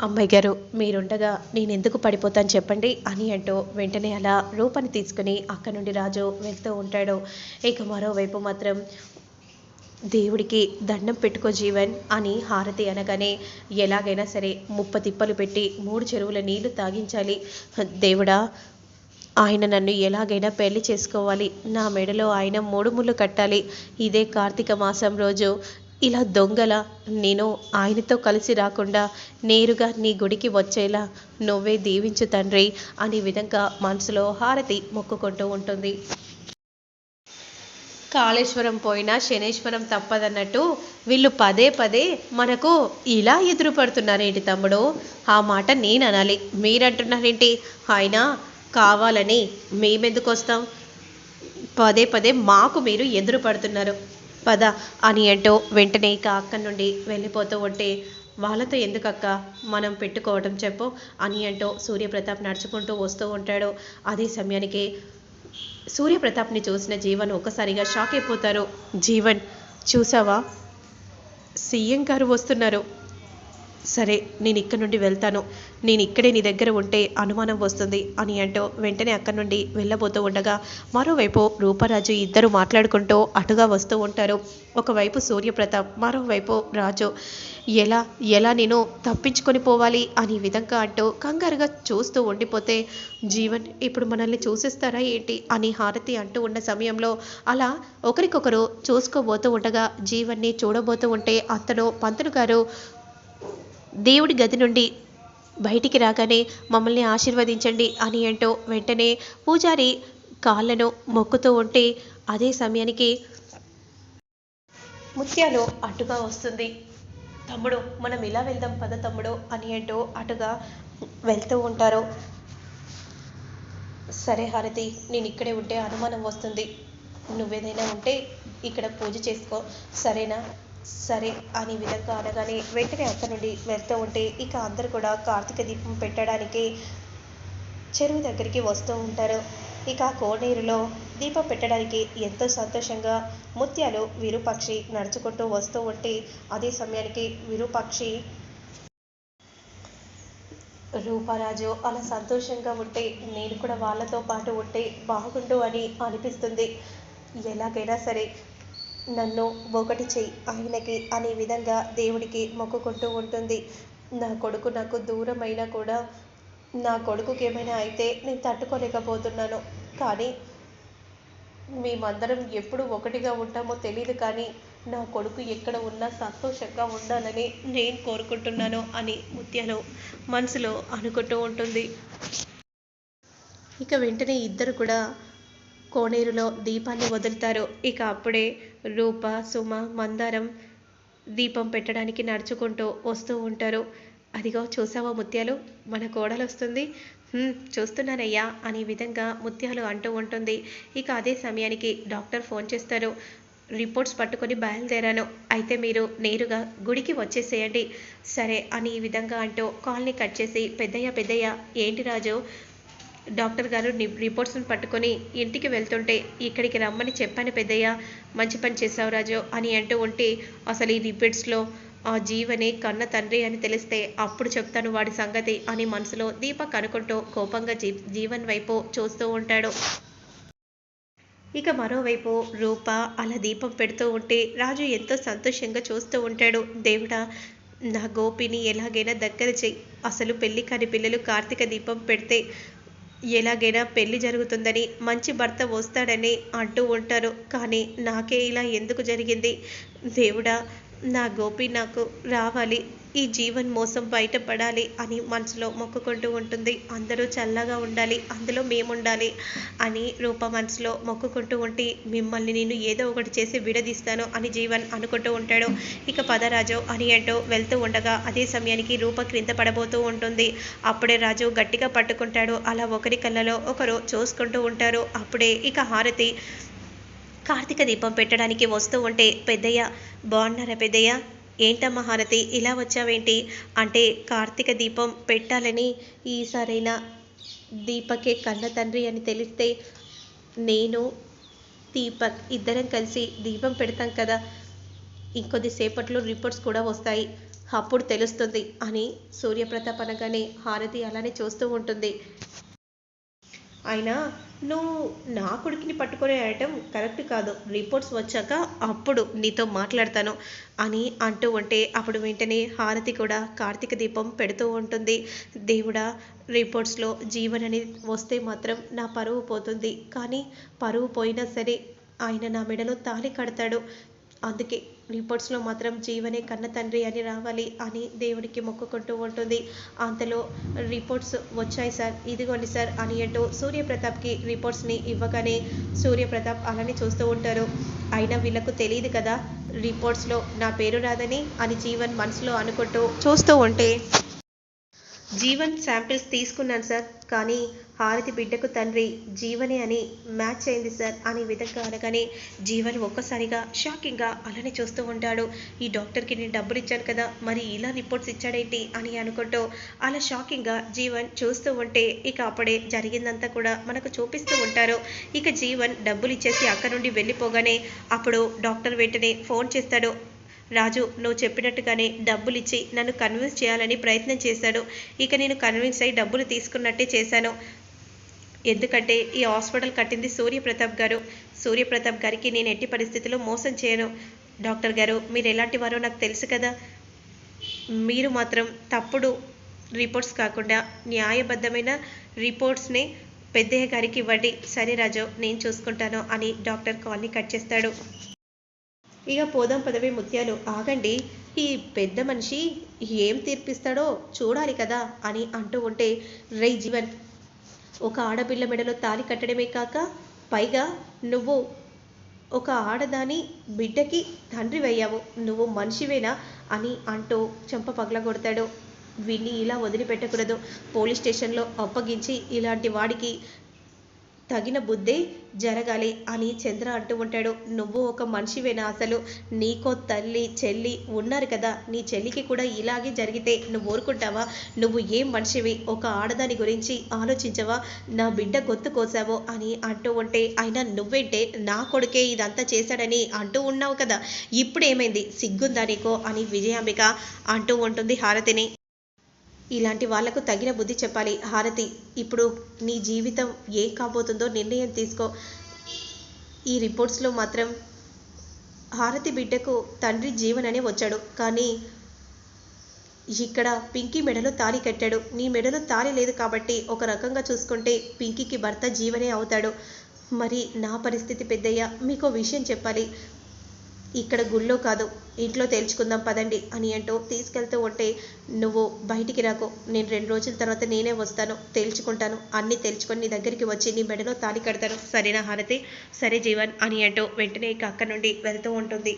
అమ్మాయి గారు మీరుండగా నేను ఎందుకు పడిపోతాను చెప్పండి అని అంటూ వెంటనే అలా రూపాన్ని తీసుకుని అక్కడ నుండి రాజు వెళ్తూ ఉంటాడు. ఇక మరోవైపు మాత్రం దేవుడికి దండం పెట్టుకో జీవన్ అని హారతి అనగానే ఎలాగైనా సరే ముప్ప తిప్పలు పెట్టి మూడు చెరువుల నీళ్ళు తాగించాలి. దేవుడా ఆయన నన్ను ఎలాగైనా పెళ్ళి చేసుకోవాలి. నా మెడలో ఆయన మూడు ముళ్ళు కట్టాలి. ఇదే కార్తీక మాసం రోజు. ఇలా దొంగల నేను ఆయనతో కలిసి రాకుండా నేరుగా నీ గుడికి వచ్చేలా నువ్వే దీవించు తండ్రి అనే విధంగా మనసులో హారతి మొక్కుకుంటూ ఉంటుంది. కాళేశ్వరం పోయినా శనేశ్వరం తప్పదన్నట్టు వీళ్ళు పదే పదే మనకు ఇలా ఎదురుపడుతున్నారేంటి తమ్ముడు? ఆ మాట నేను అనాలి మీరంటున్నారేంటి? ఆయన కావాలని మేమెందుకు వస్తాం? పదే పదే మాకు మీరు ఎదురు పడుతున్నారు పద అని అంటూ వెంటనే ఇక అక్కడి నుండి వెళ్ళిపోతూ ఉంటే వాళ్ళతో ఎందుకక్క? మనం పెట్టుకోవడం చెప్పు అని అంటూ సూర్యప్రతాప్ నడుచుకుంటూ వస్తూ ఉంటాడు. అదే సమయానికి సూర్యప్రతాప్ని చూసిన జీవన్ ఒక్కసారిగా షాక్ అయిపోతారు. జీవన్ చూసావా? సీఎం గారు వస్తున్నారు. సరే నేను ఇక్కడ నుండి వెళ్తాను. నేను ఇక్కడే నీ దగ్గర ఉంటే అనుమానం వస్తుంది అని అంటూ వెంటనే అక్కడి నుండి వెళ్ళబోతూ ఉండగా మరోవైపు రూపరాజు ఇద్దరు మాట్లాడుకుంటూ అటుగా వస్తూ ఉంటారు. ఒకవైపు సూర్యప్రతాప్ మరోవైపు రాజు. ఎలా ఎలా నేను తప్పించుకొని పోవాలి అని విధంగా అంటూ కంగారుగా చూస్తూ ఉండిపోతే జీవన్ ఇప్పుడు మనల్ని చూసిస్తారా ఏంటి అని హారతి అంటూ ఉన్న సమయంలో అలా ఒకరికొకరు చూసుకోబోతూ ఉండగా జీవన్ని చూడబోతూ ఉంటే అతను పంతులు గారు దేవుడి గది నుండి బయటికి రాగానే మమ్మల్ని ఆశీర్వదించండి అని అంటూ వెంటనే పూజారి కాళ్ళను మొక్కుతూ ఉంటే అదే సమయానికి ముత్యాలు అటుగా వస్తుంది. తమ్ముడు మనం ఇలా వెళ్దాం? పద తమ్ముడు అని అంటూ అటుగా వెళ్తూ ఉంటారు. సరే హారతి నేను ఇక్కడే ఉంటే అనుమానం వస్తుంది. నువ్వేదైనా ఉంటే ఇక్కడ పూజ చేసుకో. సరేనా? సరే అని విధంగా అనగానే వెంటనే అక్కడి నుండి వెళ్తూ ఉంటే ఇక అందరు కూడా కార్తీక దీపం పెట్టడానికి చెరువు దగ్గరికి వస్తూ ఉంటారు. ఇక కోనేరులో దీపం పెట్టడానికి ఎంతో సంతోషంగా ముత్యాలు విరూపాక్షి నడుచుకుంటూ వస్తూ ఉంటే అదే సమయానికి విరూపాక్షి రూపారాజు అలా సంతోషంగా ఉంటే నేను కూడా వాళ్ళతో పాటు ఉంటే బాగుండు అని అనిపిస్తుంది. ఎలాగైనా సరే నన్ను ఒకటి చెయ్యి. ఆయనకి అనే విధంగా దేవుడికి మొక్కుకుంటూ ఉంటుంది. నా కొడుకు నాకు దూరమైనా కూడా నా కొడుకుకి ఏమైనా అయితే నేను తట్టుకోలేకపోతున్నాను. కానీ మేమందరం ఎప్పుడు ఒకటిగా ఉంటామో తెలియదు కానీ నా కొడుకు ఎక్కడ ఉన్నా సంతోషంగా ఉండాలని నేను కోరుకుంటున్నాను అని ముత్యాలు మనసులో అనుకుంటూ ఉంటుంది. ఇక వెంటనే ఇద్దరు కూడా కోనేరులో దీపాన్ని వదులుతారు. ఇక అప్పుడే రూప సుమ మందారం దీపం పెట్టడానికి నడుచుకుంటూ వస్తూ ఉంటారు. అదిగో చూసావా ముత్యాలు? మన కోడలు వస్తుంది చూస్తున్నానయ్యా అనే విధంగా ముత్యాలు అంటూ ఉంటుంది. ఇక అదే సమయానికి డాక్టర్ ఫోన్ చేస్తారు. రిపోర్ట్స్ పట్టుకొని బయలుదేరాను. అయితే మీరు నేరుగా గుడికి వచ్చేసేయండి. సరే అని ఈ విధంగా అంటూ కాల్ని కట్ చేసి పెద్దయ్య పెద్దయ్య ఏంటి రాజు? డాక్టర్ గారు ని- రిపోర్ట్స్ని పట్టుకొని ఇంటికి వెళ్తుంటే ఇక్కడికి రమ్మని చెప్పాను పెద్దయ్య. మంచి పని చేశావు రాజు అని అంటూ ఉంటే అసలు ఈ రిపోర్ట్స్లో ఆ జీవనే కన్న తండ్రి అని తెలిస్తే అప్పుడు చెప్తాను వాడి సంగతి అని మనసులో దీపక్ అనుకుంటూ కోపంగా జీ జీవన్ వైపు చూస్తూ ఉంటాడు. ఇక మరోవైపు రూప అలా దీపం పెడుతూ ఉంటే రాజు ఎంతో సంతోషంగా చూస్తూ ఉంటాడు. దేవుడా నా గోపిని ఎలాగైనా దగ్గర చెయ్యి. అసలు పెళ్ళి కాని పిల్లలు కార్తీక దీపం పెడితే ఎలాగైనా పెళ్ళి జరుగుతుందని మంచి భర్త వస్తాడని అంటూ ఉంటారు. కానీ నాకే ఇలా ఎందుకు జరిగింది? దేవుడా నా గోపి నాకు రావాలి. ఈ జీవన్ మోసం బయటపడాలి అని మనసులో మొక్కుకుంటూ ఉంటుంది. అందరూ చల్లగా ఉండాలి. అందులో మేముండాలి అని రూప మనసులో మొక్కుకుంటూ ఉంటే మిమ్మల్ని నేను ఏదో ఒకటి చేసి విడదీస్తాను అని జీవన్ అనుకుంటూ ఉంటాడు. ఇక పదరాజు అని అంటూ వెళ్తూ ఉండగా అదే సమయానికి రూప క్రింద పడబోతూ ఉంటుంది. అప్పుడే రాజు గట్టిగా పట్టుకుంటాడు. అలా ఒకరి కళ్ళలో ఒకరు చూసుకుంటూ ఉంటారు. అప్పుడే ఇక హారతి కార్తీక దీపం పెట్టడానికి వస్తూ ఉంటే పెద్దయ్య బాగున్నారా పెద్దయ్య? ఏంటమ్మా హారతి? ఇలా వచ్చావేంటి? అంటే కార్తీక దీపం పెట్టాలని ఈసారైనా దీపకే కన్న తండ్రి అని తెలిస్తే నేను దీపక్ ఇద్దరం కలిసి దీపం పెడతాం కదా? ఇంకొద్దిసేపట్లో రిపోర్ట్స్ కూడా వస్తాయి. అప్పుడు తెలుస్తుంది అని సూర్యప్రతాప్ అనగానే హారతి అలానే చూస్తూ ఉంటుంది. అయినా నువ్వు నా కొడుకుని పట్టుకొని వెళ్ళటం కరెక్ట్ కాదు. రిపోర్ట్స్ వచ్చాక అప్పుడు నీతో మాట్లాడతాను అని అంటూ ఉంటే అప్పుడు వెంటనే హారతి కూడా కార్తీక దీపం పెడుతూ ఉంటుంది. దేవుడా రిపోర్ట్స్లో జీవన్ అనేది వస్తే మాత్రం నా పరువు పోతుంది. కానీ పరువు పోయినా సరే ఆయన నా మెడలో తాళి కడతాడు. అందుకే రిపోర్ట్స్లో మాత్రం జీవనే కన్న తండ్రి అని రావాలి అని దేవుడికి మొక్కుకుంటూ ఉంటుంది. అంతలో రిపోర్ట్స్ వచ్చాయి సార్. ఇదిగోండి సార్ అని అంటూ సూర్యప్రతాప్కి రిపోర్ట్స్ని ఇవ్వగానే సూర్యప్రతాప్ అలానే చూస్తూ ఉంటారు. అయినా వీళ్ళకు తెలియదు కదా రిపోర్ట్స్లో నా పేరు రాదని అని జీవన్ మనసులో అనుకుంటూ చూస్తూ ఉంటే జీవన్ శాంపిల్స్ తీసుకున్నాను సార్ కానీ హారతి బిడ్డకు తండ్రి జీవనే అని మ్యాచ్ అయింది సార్ అనే విధంగా అనగానే జీవన్ ఒక్కసారిగా షాకింగ్గా అలానే చూస్తూ ఉంటాడు. ఈ డాక్టర్కి నేను డబ్బులు ఇచ్చాను కదా మరి ఇలా రిపోర్ట్స్ ఇచ్చాడేంటి అని అనుకుంటూ అలా షాకింగ్గా జీవన్ చూస్తూ ఉంటే ఇక అప్పుడే జరిగిందంతా కూడా మనకు చూపిస్తూ ఉంటారు. ఇక జీవన్ డబ్బులు ఇచ్చేసి అక్కడ నుండి వెళ్ళిపోగానే అప్పుడు డాక్టర్ వెంటనే ఫోన్ చేస్తాడు. రాజు నువ్వు చెప్పినట్టుగానే డబ్బులు ఇచ్చి నన్ను కన్విన్స్ చేయాలని ప్రయత్నం చేశాడు. ఇక నేను కన్విన్స్ అయ్యి డబ్బులు తీసుకున్నట్టే చేశాను. ఎందుకంటే ఈ హాస్పిటల్ కట్టింది సూర్యప్రతాప్ గారు. సూర్యప్రతాప్ గారికి నేను ఎట్టి పరిస్థితుల్లో మోసం చేయను. డాక్టర్ గారు మీరు ఎలాంటి వారో నాకు తెలుసు కదా. మీరు మాత్రం తప్పుడు రిపోర్ట్స్ కాకుండా న్యాయబద్ధమైన రిపోర్ట్స్ని పెద్దయ్య గారికి ఇవ్వండి. సరే రాజు నేను చూసుకుంటాను అని డాక్టర్ కాల్ని కట్ చేస్తాడు. ఇక పోదాం పదవి ముత్యాలు. ఆగండి. ఈ పెద్ద మనిషి ఏం తీర్పిస్తాడో చూడాలి కదా అని అంటూ ఉంటే రై జీవన్ ఒక ఆడపిల్ల మెడలో తాలి కట్టడమే కాక పైగా నువ్వు ఒక ఆడదాని బిడ్డకి తండ్రి అయ్యావు. నువ్వు మనిషివేనా అని అంటూ చెంప పగలగొడతాడు. వీన్ని ఇలా వదిలిపెట్టకూడదు. పోలీస్ స్టేషన్లో అప్పగించి ఇలాంటి వాడికి తగిన బుద్ధే జరగాలి అని చంద్ర అంటూ ఉంటాడు. నువ్వు ఒక మనిషివేనా అసలు? నీకో తల్లి చెల్లి ఉన్నారు కదా. నీ చెల్లికి కూడా ఇలాగే జరిగితే నువ్వు ఊరుకుంటావా? నువ్వు ఏం మనిషివి? ఒక ఆడదాని గురించి ఆలోచించవా? నా బిడ్డ గొత్తు కోసావో అని అంటూ ఉంటే అయినా నువ్వేంటే? నా కొడుకే ఇదంతా చేశాడని అంటూ ఉన్నావు కదా. ఇప్పుడు ఏమైంది సిగ్గుందా నీకో? అని విజయాంబిక అంటూ ఉంటుంది హారతిని. ఇలాంటి వాళ్ళకు తగిన బుద్ధి చెప్పాలి. హారతి ఇప్పుడు నీ జీవితం ఏం కాబోతుందో నిర్ణయం తీసుకో. ఈ రిపోర్ట్స్లో మాత్రం హారతి బిడ్డకు తండ్రి జీవన్ అనే వచ్చాడు. కానీ ఇక్కడ పింకీ మెడలో తాలి కట్టాడు. నీ మెడలో తాలి లేదు కాబట్టి ఒక రకంగా చూసుకుంటే పింకీకి భర్త జీవనే అవుతాడు. మరి నా పరిస్థితి పెద్దయ్య మీకు విషయం చెప్పాలి. ఇక్కడ గుళ్ళో కాదు ఇంట్లో తేల్చుకుందాం పదండి అని అంటూ తీసుకెళ్తూ ఉంటే నువ్వు బయటికి రాకు. నేను రెండు రోజుల తర్వాత నేనే వస్తాను తేల్చుకుంటాను. అన్నీ తేల్చుకొని నీ దగ్గరికి వచ్చి నీ మెడలో తాళి కడతాను. సరేనా హారతి? సరే జీవన్ అని అంటూ వెంటనే ఇక అక్కడి నుండి వెళ్తూ ఉంటుంది.